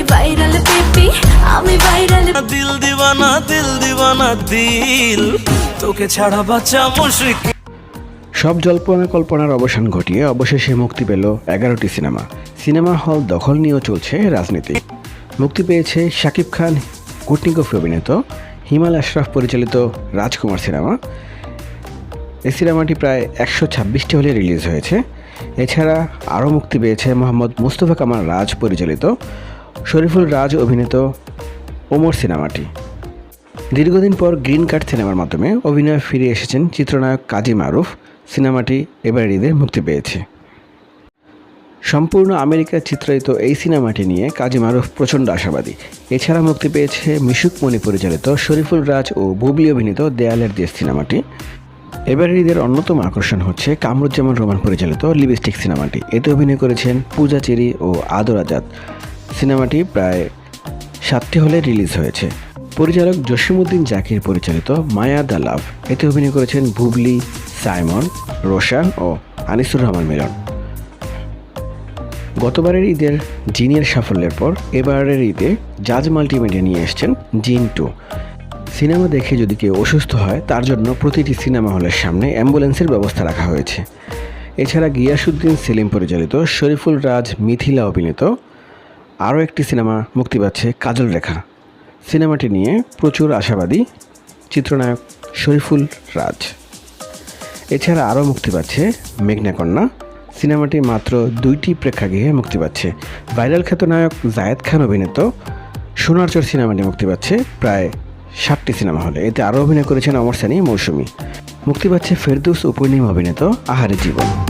আমি ভাইরাল দিল দিওয়ানা দিল দিওয়ানা দিল। তোকে ছাড়া বাচ্চা মুশরিক সব জল্পনা কল্পনার অবসান ঘটিয়ে অবশেষে মুক্তি পেল এগারোটি সিনেমা। সিনেমা হল দখল নিয়েও চলছে রাজনীতি। মুক্তি পেয়েছে শাকিব খান কুটনিকফ অভিনীত হিমাল আশরাফ পরিচালিত রাজকুমার সিনেমা। এই সিনেমাটি প্রায় একশো ছাব্বিশটি হলে রিলিজ হয়েছে। এছাড়া আরও মুক্তি পেয়েছে মোহাম্মদ মুস্তফা কামাল রাজ পরিচালিত শরীফুল রাজ অভিনীত ওমর সিনেমাটি। দীর্ঘদিন পর গ্রিন কার্ড সিনেমার মাধ্যমে অভিনয়ে ফিরে এসেছেন চিত্রনায়ক কাজী মারুফ। সিনেমাটি এবার ঈদে মুক্তি পেয়েছে। সম্পূর্ণ আমেরিকার চিত্রায়িত এই সিনেমাটি নিয়ে কাজী মারুফ প্রচণ্ড আশাবাদী। এছাড়া মুক্তি পেয়েছে মিশুক মণি পরিচালিত শরীফুল রাজ ও বুবলি অভিনীত দেয়ালের দেশ সিনেমাটি। এবারের ঈদের অন্যতম আকর্ষণ হচ্ছে কামরুজ্জামান রোমান পরিচালিত লিপস্টিক সিনেমাটি। এতে অভিনয় করেছেন পূজা চেরি ও আদর আজাদ। সিনেমাটি প্রায় সাতটি হলে রিলিজ হয়েছে। পরিচালক জসিমুদ্দিন জাকির পরিচালিত মায়া দ্য লাভ। এতে অভিনয় করেছেন বুবলি, সাইমন, রোশান ও আনিসুর রহমান মিলন। গতবারের ঈদের জিনের সাফল্যের পর এবারের ঈদে জাজ মাল্টিমিডিয়া নিয়ে এসেছেন জিন টু। সিনেমা দেখে যদি কেউ অসুস্থ হয়, তার জন্য প্রতিটি সিনেমা হলের সামনে অ্যাম্বুলেন্সের ব্যবস্থা রাখা হয়েছে। এছাড়া গিয়াসুদ্দিন সেলিম পরিচালিত শরীফুল রাজ মিথিলা অভিনীত আরও একটি সিনেমা মুক্তি পাচ্ছে কাজল রেখা। সিনেমাটি নিয়ে প্রচুর আশাবাদী চিত্রনায়ক শরীফুল রাজ। এছাড়া আরও মুক্তি পাচ্ছে মেঘনা কন্যা। সিনেমাটি মাত্র দুইটি প্রেক্ষাগৃহে মুক্তি পাচ্ছে। ভাইরাল খ্যাত নায়ক জায়েদ খান অভিনীত সোনারচর সিনেমাটি মুক্তি পাচ্ছে প্রায় ষাটটি সিনেমা হলে। এতে আরও অভিনয় করেছেন অমর সানি, মৌসুমী। মুক্তি পাচ্ছে ফেরদৌস উপনিম অভিনীত আহারে জীবন।